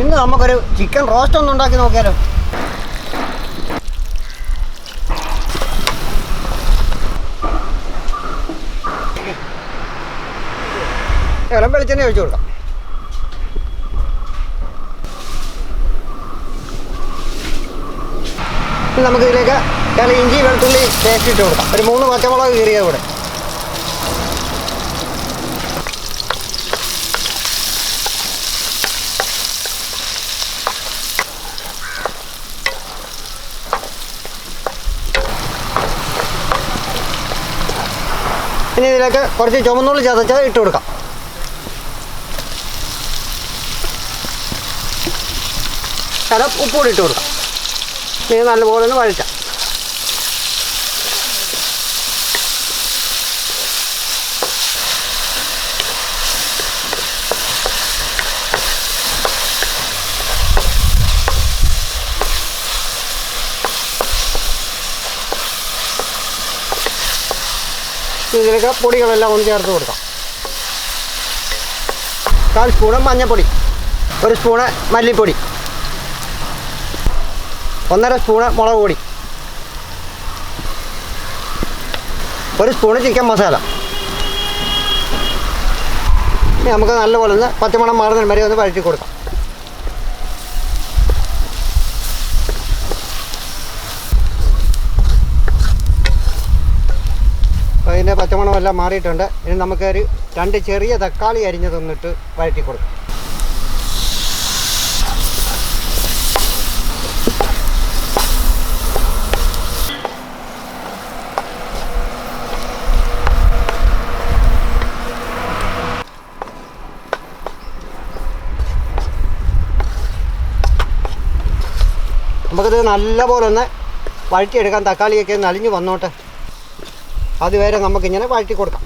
ഇന്ന് നമുക്കൊരു chicken roast ഒന്ന് ഉണ്ടാക്കി നോക്കിയാലോ? ഇളം വെളിച്ചെണ്ണ ഒഴിച്ചു കൊടുക്കാം. നമുക്കിതിലേക്ക് ചില ഇഞ്ചി വെളുത്തുള്ളി പേസ്റ്റ് ഇട്ട് കൊടുക്കാം. ഒരു മൂന്ന് പച്ചമുളക് കീറിയ കൂടെ. ഇനി ഇതിലേക്ക് കുറച്ച് ചുമന്നുള്ളി ചതച്ച് ഇട്ട് കൊടുക്കാം. ശകലം ഉപ്പുകൂടി ഇട്ട് കൊടുക്കാം. ഇനി നല്ലപോലെ ഒന്ന് വഴറ്റാം. ഇതിലേക്ക് പൊടികളെല്ലാം ഒന്ന് ചേർത്ത് കൊടുക്കാം. കാൽ സ്പൂണ് മഞ്ഞൾപ്പൊടി ഒരു സ്പൂണ് മല്ലിപ്പൊടി ഒന്നര സ്പൂണ് മുളക് പൊടി ഒരു സ്പൂണ് ചിക്കൻ മസാല. നമുക്ക് നല്ലപോലെ ഒന്ന് പച്ചമണം മാറുന്ന വരെ ഒന്ന് വഴറ്റി കൊടുക്കാം. അതിന്റെ പച്ചമണമെല്ലാം മാറിയിട്ടുണ്ട്. ഇനി നമുക്കൊരു രണ്ട് ചെറിയ തക്കാളി അരിഞ്ഞതൊന്നിട്ട് വഴറ്റി കൊടുക്കും. നമുക്കിത് നല്ലപോലെ ഒന്ന് വഴറ്റിയെടുക്കാൻ തക്കാളിയൊക്കെ നലിഞ്ഞു വന്നോട്ടെ. അതുവരെ നമുക്കിങ്ങനെ വഴറ്റി കൊടുക്കാം.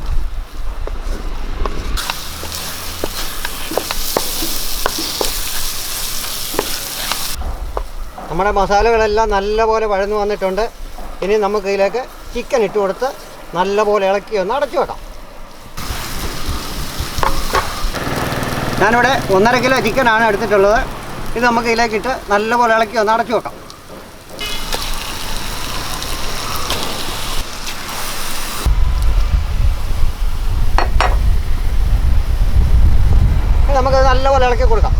നമ്മുടെ മസാലകളെല്ലാം നല്ലപോലെ വഴന്നു വന്നിട്ടുണ്ട്. ഇനി നമുക്ക് ഇതിലേക്ക് ചിക്കൻ ഇട്ട് കൊടുത്ത് നല്ലപോലെ ഇളക്കി ഒന്ന് അടച്ചു വെക്കാം. ഞാനിവിടെ ഒന്നര കിലോ ചിക്കനാണ് എടുത്തിട്ടുള്ളത്. ഇത് നമുക്ക് ഇതിലേക്കിട്ട് നല്ലപോലെ ഇളക്കി ഒന്ന് അടച്ചു വെക്കാം. ഇനി നമുക്കത് നല്ലപോലെ ഇളക്കി കൊടുക്കാം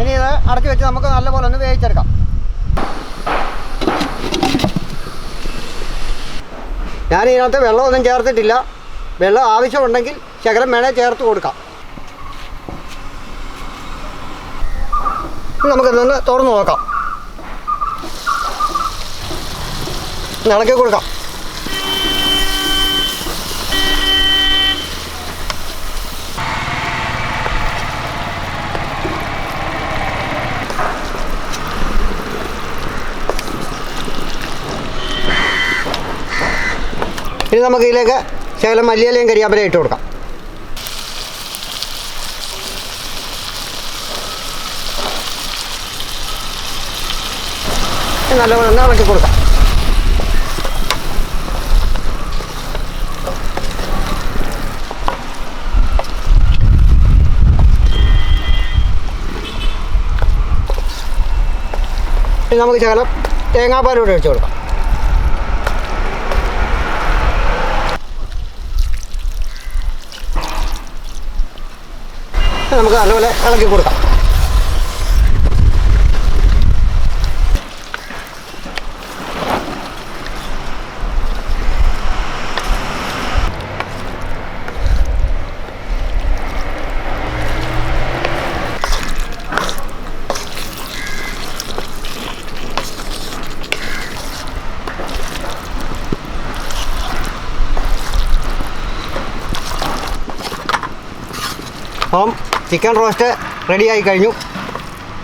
ഇനി ഇത് അടച്ചു വെച്ച് നമുക്ക് നല്ലപോലെ ഒന്ന് വേവിച്ചെടുക്കാം. ഞാൻ ഇതിനകത്ത് വെള്ളമൊന്നും ചേർത്തിട്ടില്ല. വെള്ളം ആവശ്യമുണ്ടെങ്കിൽ ശകലം വേണേൽ ചേർത്ത് കൊടുക്കാം. നമുക്കിതൊന്ന് തുറന്ന് നോക്കാം. ഇളക്കി കൊടുക്കാം. ഇനി നമുക്ക് ഇതിലേക്ക് ശകലം മല്ലിയിലയും കരിയാപ്പലയും ഇട്ട് കൊടുക്കാം. നല്ലപോലെ ഒന്ന് ഇളക്കി കൊടുക്കാം. നമുക്ക് ശകലം തേങ്ങാപ്പാലൂടെ ഒഴിച്ചു കൊടുക്കാം. നമുക്ക് നല്ലപോലെ ഇളക്കി കൊടുക്കാം. അപ്പം ചിക്കൻ റോസ്റ്റ് റെഡി ആയി കഴിഞ്ഞു.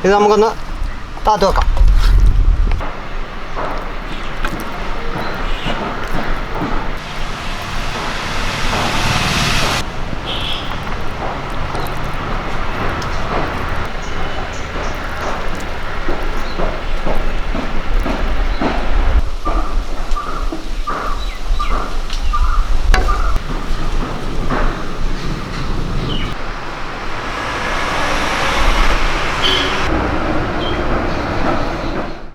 ഇത് നമുക്കൊന്ന് താത്തു വെക്കാം.